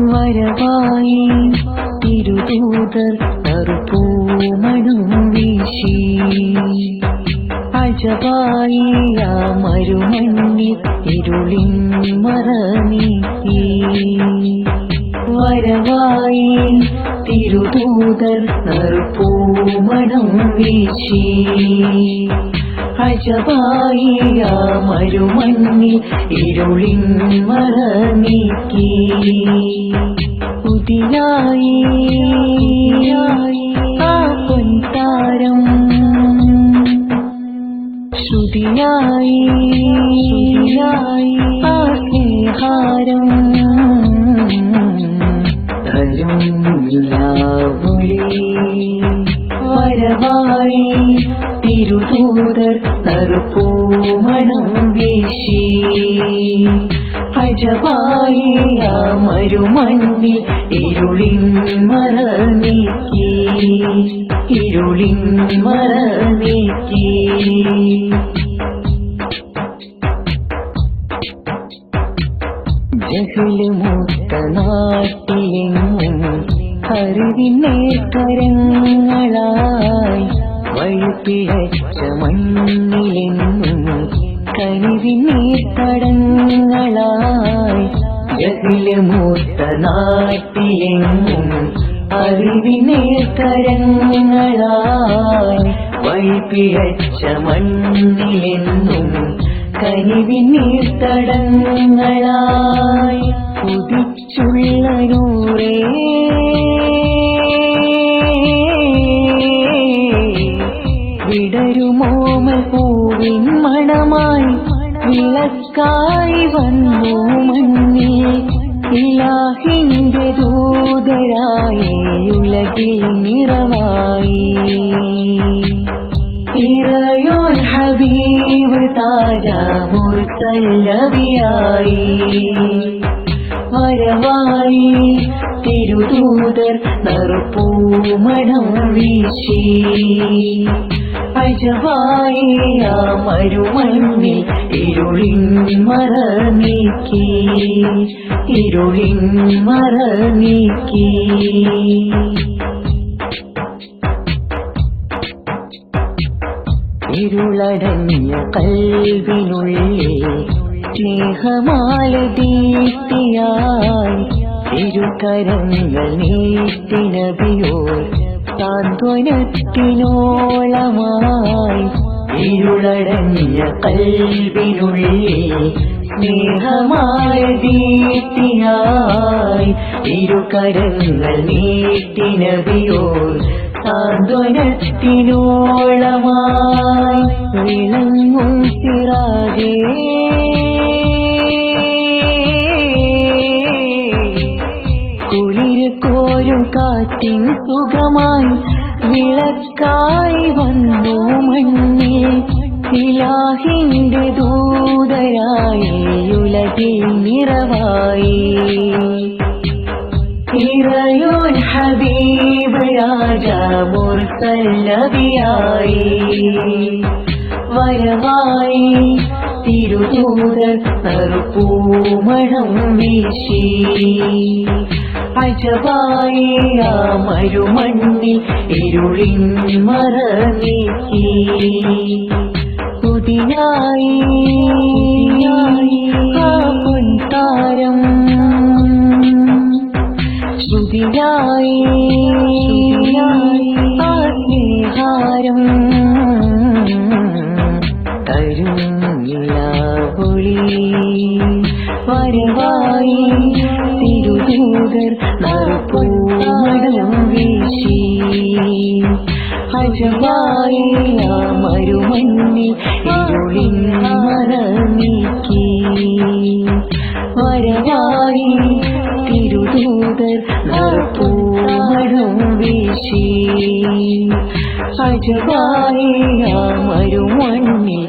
വരവായി തിരുദൂതർ കറുപ്പൂമണും വീശി. അജവായി ആ മരുമണ്ണിൽ ഇരുളിൻ മറനീക്കി. വരവായി തിരുദൂതർ കറുപ്പൂമണം വീശി. അജവായി ആ മരുമണ്ണിൽ ഇരുളിൻ മറ നീക്കി പുതിയായി ആ പൊൻതാരം. ശ്രുതിയായി ആ സ്നേഹാരം. വരവായി തിരുതൂതർ നറുപ്പൂമണം വീശി. അജവായി മരുമണ്ണിൽ ഇരുളിൻ മറ നീക്കി. ഇരുളിൻ മറ നീക്കി. ജഹിൽ മൂത്ത നാട്ടിലെങ്ങും അറിവിനേക്കരങ്ങളായി വഴിപ്പിഴച്ച മണ്ണിലെങ്ങും കനിവിനേക്കടങ്ങളായി ജഹിൽ മൂത്ത നാട്ടിലെങ്ങും അറിവിനേക്കരങ്ങളായി വഴിപ്പിഴച്ച മണ്ണിലെന്നും കനിവിനീർത്തടങ്ങളായി ഉദിച്ചുള്ള നൂറേ വിളക്കായി വന്നു മഞ്ഞേ ഇലാഹിന്റെ ദൂതരായി ഉലകിൽ നിറമായി. ഇറയോൽ ഹബീബ് താജ തല്ലവിയായി. വരവായി തിരുദൂതർ നറുപ്പൂ മണം വീശി. അജവായി മരുമണ്ണിൽ ഇരുളിൻ മറ നീക്കി ഇരുളിൻ മറ നീക്കി ഇരുളടഞ്ഞ കൽവിനുള്ളിൽ സ്നേഹമാല ദീപ്തിയായി തിരുകരങ്ങൾ സാന്ത്വനത്തിനോളമായി ഇരുളടങ്ങിയ കൽവിനുള്ളിൽ സ്നേഹമായ ദീപ്തിയായി ഇരുകരങ്ങൾ നീട്ടിനബിയോ സാന്ത്വനത്തിനോളമായി വിളങ്ങും സിറാജേ കോരും കാറ്റിൻ സുഖമായി വിളക്കായി വന്നു മണ്ണിൽ ഇലാഹിന്റെ ദൂതരായി ഉലകിൽ നിറവായി. ഇറയോൻ ഹബീബ് രാജ മുർസല്ലവിയായി വരവായി തിരുദൂതർ നറുപ്പൂമണം വീശി. അജവായി ആ മരുമണ്ണിൽ ഇരുളിൻ പുതിയായി ആ ശ്രുതിയായി ആത്മീഹാരം. മറ നീക്കി വരവായി തിരുദൂതർ നറുപ്പൂമടം വീശി. അജവായി ആ മരുമണ്ണിൽ